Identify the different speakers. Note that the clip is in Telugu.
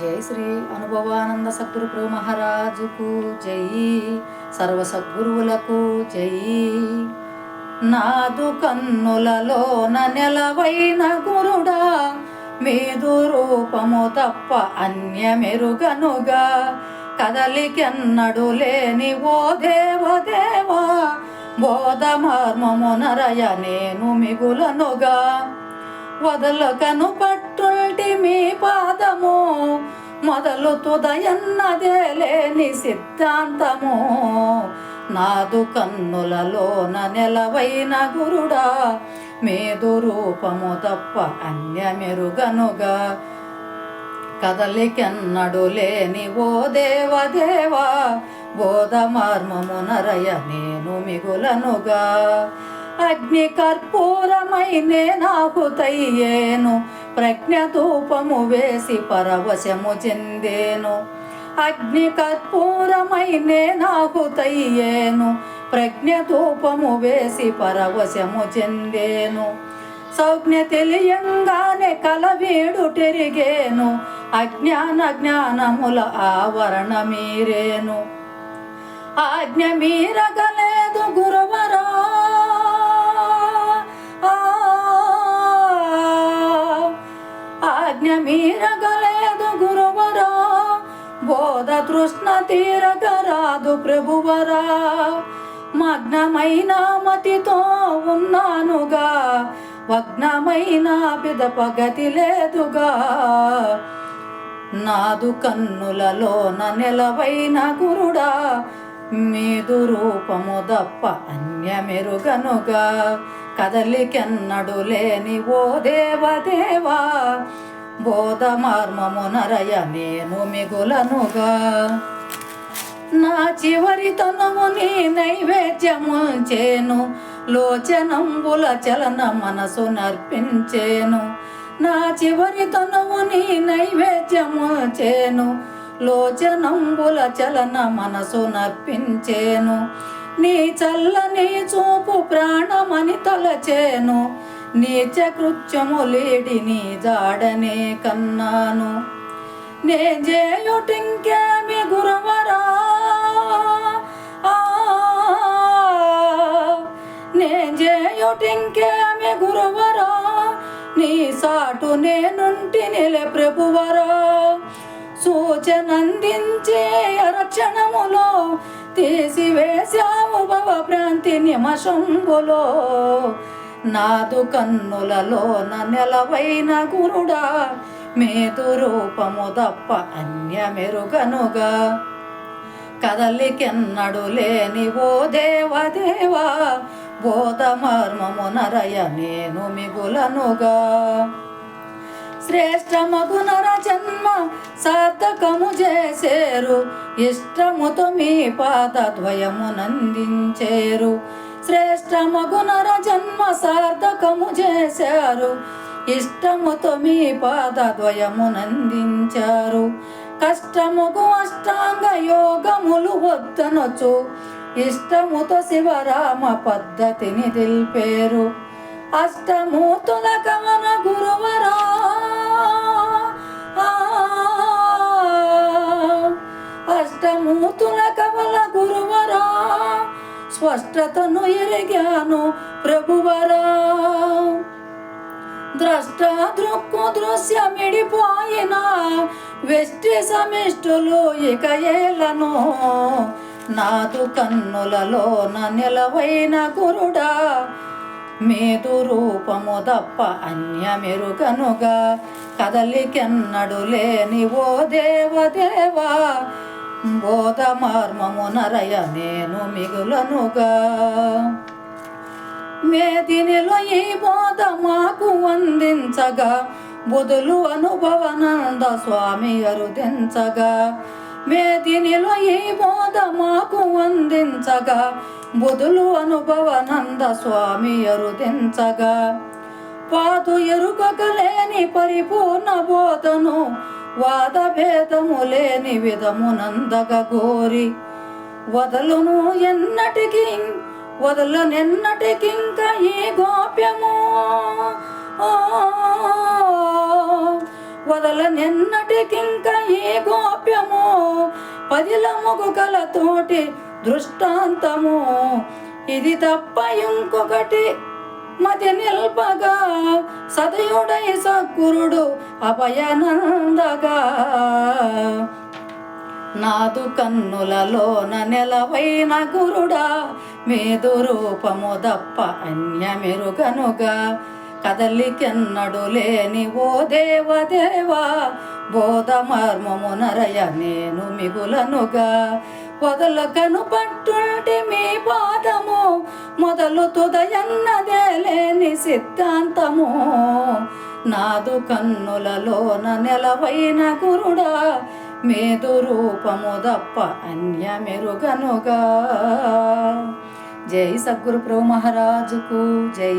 Speaker 1: జై శ్రీ అనుభవానంద సద్గురు మహారాజుకు జై. సర్వ సద్గురువులకు జై. నాదు కన్నులలోన నెలవైన గురుడా మీదు రూపము తప్ప అన్యమెరుగనుగా. కదలికెన్నడు లేని ఓ దేవదేవా బోధ మర్మమునరయ నేను మిగులనుగా. వదలకను పట్టుల్టి మీ పాదము మొదలు తుదయన్నదే లేని సిద్ధాంతము. నాదు కన్నులలోన నెలవైన గురుడా మేదు రూపము తప్ప అన్యమెరుగనుగా. కదలికెన్నడు లేని ఓ దేవదేవా బోధ మార్మమునరయ నేను మిగులనుగా. అగ్ని కర్పూరమైనే నాకు తయ్యేను ప్రజ్ఞ ధూపము వేసి పరవశము చెందేను. అగ్ని కర్పూరమైనే నాకు ప్రజ్ఞ ధూపము వేసి పరవశము చెందేను. సౌజ్ఞ తెలియంగానే కలవీడు తిరిగేను అజ్ఞాన జ్ఞానముల ఆవరణ మీరేను ఆజ్ఞ మీరగలేదు గురువరా మీరగలేదు గురువరా. బోధ తృష్ణ తీరగరాదు ప్రభువరా. మగ్నమైన మతితో ఉన్నానుగా. వగ్నమైన పిదపగతి లేదుగా. నాదు కన్నులలోన నెలవైన గురుడా. మీదు రూపము దప్ప అన్యమెరుగనుగా. కదలికెన్నడు లేని ఓ దేవదేవా బోధ మార్మమునరయ నేను మిగులనుగా. నా చివరి తనువు నీ నైవేద్యము చేను. లోచనంబుల చలన మనసు నర్పించేను. నా చివరి తనువు నీ నైవేద్యము చేను. లోచనంబుల చలన మనసు నర్పించేను. నీ చల్లని చూపు ప్రాణమని తలచేను. నీచ కృత్యము లేడి నీ జాడనే కన్నాను. నే చేయుటింకేమి గురువరా? నే చేయుటింకేమి గురువరా? నీ సాటు నేనుంటి నిలే ప్రభువరా? సూచనందించే అరక్షణములో తీసివేశావు భవ భ్రాంతి నిమశంబులో నాదు కన్నులలోన నెలవైన గురుడా మేదు రూపము తప్ప అన్యమెరుగనుగా. కదలికెన్నడు లేని ఓ దేవదేవా బోధ మర్మము నరయ నేను మిగులనుగా. శ్రేష్టమగు నర జన్మ సార్థకము చేసేరు ఇష్టముతో మీ పాద ద్వయమునందించేరు శ్రేష్టమగు నర జన్మ సార్థకము చేశారు. ఇష్టముతో మీ పాదద్వయమునందించారు కష్టముకు అష్టాంగ యోగములు వద్దనొచ్చు. ఇష్టముతో శివరామ పద్ధతిని తెలిపేరు. అష్టమూతుల కవన గురువరా స్పష్టతను ఎరిగాను ప్రభువరా. ద్రష్ట దృక్కు దృశ్యమిడిపోయిన వెష్టి సమిష్టులు ఇక ఏలను నాదు కన్నులలో నిలవైన గురుడా మేదు రూపము తప్ప అన్యమెరుగనుగా. కదలికెన్నడు లేని ఓ దేవదేవా బోధ మార్మము నరయ నేను మిగులనుగా. మేదినిలో ఈ బోధ మాకు అందించగా బుధులు అనుభవనంద స్వామి అరుదించగా. మేదినిలో ఈ బోధ మాకు అందించగా బుధులు అనుభవనంద స్వామి అరుదించగా. పాదు ఎరుకగలేని పరిపూర్ణ బోధను వాద భేదము లేని విధమునందగ గోరి. వదలును ఎన్నటికి వదలనెన్నటికింక ఈ గోప్యము. ఓ వదలనెన్నటికింక ఈ గోప్యము. పదిలముగు కలతోటి దృష్టాంతము. ఇది తప్ప ఇంకొకటి మతి నిల్పగా సదయుడై సకురుడు అభయనందగా. నాదు కన్నులలోన నెలవైన గురుడా మేదు రూపము దప్ప అన్యమెరుగనుగా. కదలికెన్నడు లేని ఓ దేవదేవా బోధ మర్మము నరయ నేను మిగులనుగా. వదలకను పట్టుంటి మీ పాదము మొదలు తుదయన్నదే లేని సిద్ధాంతము. నాదు కన్నులలోన నెలవైన గురుడా మేదు రూపము దప్ప అన్యమెరుగనుగా. జై సద్గురు ప్రభు మహారాజుకు జై.